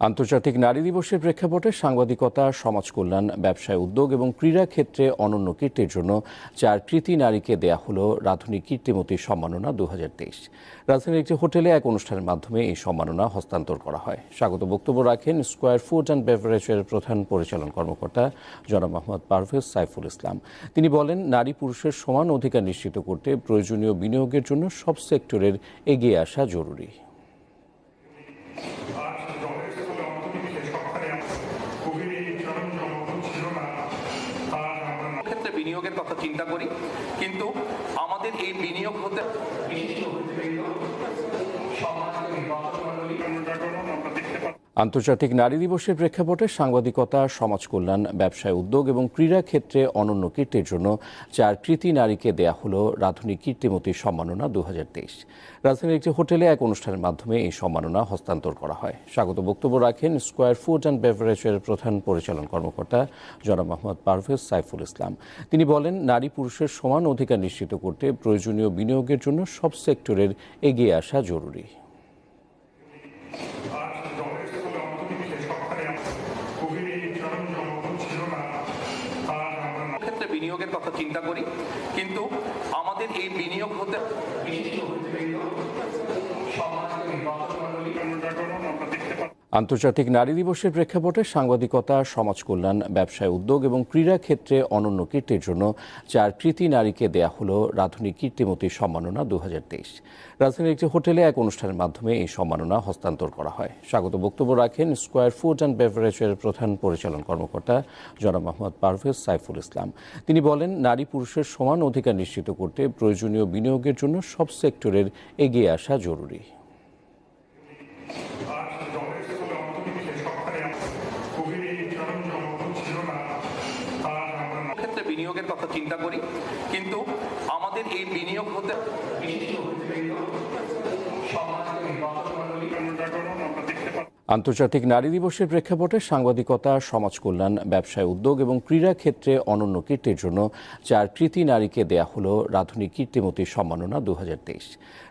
আন্তর্জাতিক নারী দিবসের প্রেক্ষাপটে সাংবাদিকতা, সমাজ কল্যাণ, ব্যবসায় উদ্যোগ এবং ক্রীড়া ক্ষেত্রে অনন্য কীর্তির জন্য চার কৃতি নারীকে দেয়া হল রাধুনী কীর্তিমতী সম্মাননা দু রাজধানীর একটি হোটেলে এক অনুষ্ঠানের মাধ্যমে এই সম্মাননা হস্তান্তর করা হয়। স্বাগত বক্তব্য রাখেন স্কোয়ার ফুড অ্যান্ড বেভারেজের প্রধান পরিচালন কর্মকর্তা জনাব মোহাম্মদ পারভেজ সাইফুল ইসলাম। তিনি বলেন, নারী পুরুষের সমান অধিকার নিশ্চিত করতে প্রয়োজনীয় বিনিয়োগের জন্য সব সেক্টরের এগিয়ে আসা জরুরি। বিনিয়োগের কথা চিন্তা করি কিন্তু আমাদের এই বিনিয়োগ হতে বিশিষ্ট আন্তর্জাতিক নারী দিবসের প্রেক্ষাপটে সাংবাদিকতা সমাজ কল্যাণ ব্যবসায় উদ্যোগ এবং ক্রীড়া ক্ষেত্রে অনন্য কীর্তির জন্য চার কৃতি নারীকে দেয়া হল রাধুনী কীর্তিমতী সম্মাননা দু হাজার তেইশ। রাজধানীর একটি হোটেলে এক অনুষ্ঠানের মাধ্যমে এই সম্মাননা হস্তান্তর করা হয়। স্বাগত বক্তব্য রাখেন স্কোয়ার ফুড অ্যান্ড বেভারেজের প্রধান পরিচালন কর্মকর্তা জনাব মোহাম্মদ পারভেজ সাইফুল ইসলাম। তিনি বলেন, নারী পুরুষের সমান অধিকার নিশ্চিত করতে প্রয়োজনীয় বিনিয়োগের জন্য সব সেক্টরের এগিয়ে আসা জরুরি। ক্ষেত্রে বিনিয়োগের কথা চিন্তা করি কিন্তু আমাদের এই বিনিয়োগ হতে বিশিষ্ট হতে সমাজ আমরা দেখতে মণ্ডলী, আন্তর্জাতিক নারী দিবসের প্রেক্ষাপটে সাংবাদিকতা, সমাজ কল্যাণ, ব্যবসায় উদ্যোগ এবং ক্রীড়া ক্ষেত্রে অনন্য কীর্তির জন্য চার কৃতি নারীকে দেয়া হল রাধুনী কীর্তিমতী সম্মাননা দু রাজধানীর একটি হোটেলে এক অনুষ্ঠানের মাধ্যমে এই সম্মাননা হস্তান্তর করা হয়। স্বাগত বক্তব্য রাখেন স্কোয়ার ফুড অ্যান্ড বেভারেজের প্রধান পরিচালন কর্মকর্তা জনাব মোহাম্মদ পারভেজ সাইফুল ইসলাম। তিনি বলেন, নারী পুরুষের সমান অধিকার নিশ্চিত করতে প্রয়োজনীয় বিনিয়োগের জন্য সব সেক্টরের এগিয়ে আসা জরুরি। ক্ষেত্রে বিনিয়োগের কথা চিন্তা করি কিন্তু আমাদের এই বিনিয়োগ হতে বিশিষ্ট মণ্ডলী, আন্তর্জাতিক নারী দিবসের প্রেক্ষাপটে সাংবাদিকতা, সমাজ কল্যাণ, ব্যবসায় উদ্যোগ এবং ক্রীড়া ক্ষেত্রে অনন্য কীর্তির জন্য চার কৃতি নারীকে দেয়া হল রাধুনী কীর্তিমতী সম্মাননা দু হাজার তেইশ।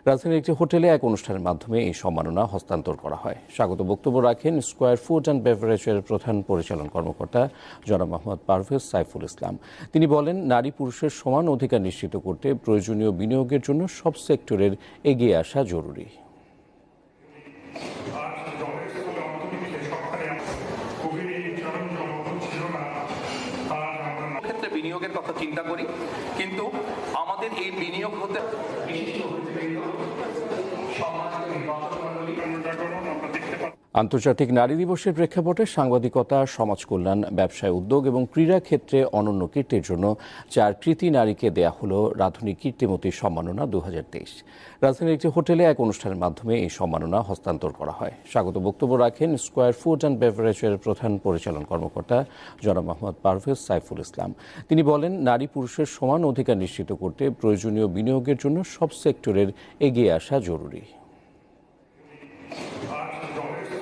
রাজধানীর একটি হোটেলে এক অনুষ্ঠানের মাধ্যমে এই সম্মাননা হস্তান্তর করা হয়। স্বাগত বক্তব্য রাখেন স্কোয়ার ফুড অ্যান্ড বেভারেজের প্রধান পরিচালন কর্মকর্তা জনাব মোহাম্মদ পারভেজ সাইফুল ইসলাম। তিনি বলেন, নারী পুরুষের সমান অধিকার নিশ্চিত করতে প্রয়োজনীয় বিনিয়োগের জন্য সব সেক্টরের এগিয়ে আসা জরুরি। বিনিয়োগের কথা চিন্তা করি কিন্তু আমাদের এই বিনিয়োগ হতে বিশিষ্ট আন্তর্জাতিক নারী দিবসের প্রেক্ষাপটে সাংবাদিকতা সমাজ কল্যাণ ব্যবসায় উদ্যোগ এবং ক্রীড়া ক্ষেত্রে অনন্য কীর্তির জন্য চার কৃতি নারীকে দেয়া হল রাধুনী কীর্তিমতী সম্মাননা দু হাজার তেইশ। রাজধানীর একটি হোটেলে এক অনুষ্ঠানের মাধ্যমে এই সম্মাননা হস্তান্তর করা হয়। স্বাগত বক্তব্য রাখেন স্কোয়ার ফুড অ্যান্ড বেভারেজের প্রধান পরিচালন কর্মকর্তা জনাব মোহাম্মদ পারভেজ সাইফুল ইসলাম। তিনি বলেন, নারী পুরুষের সমান অধিকার নিশ্চিত করতে প্রয়োজনীয় বিনিয়োগের জন্য সব সেক্টরের এগিয়ে আসা জরুরি।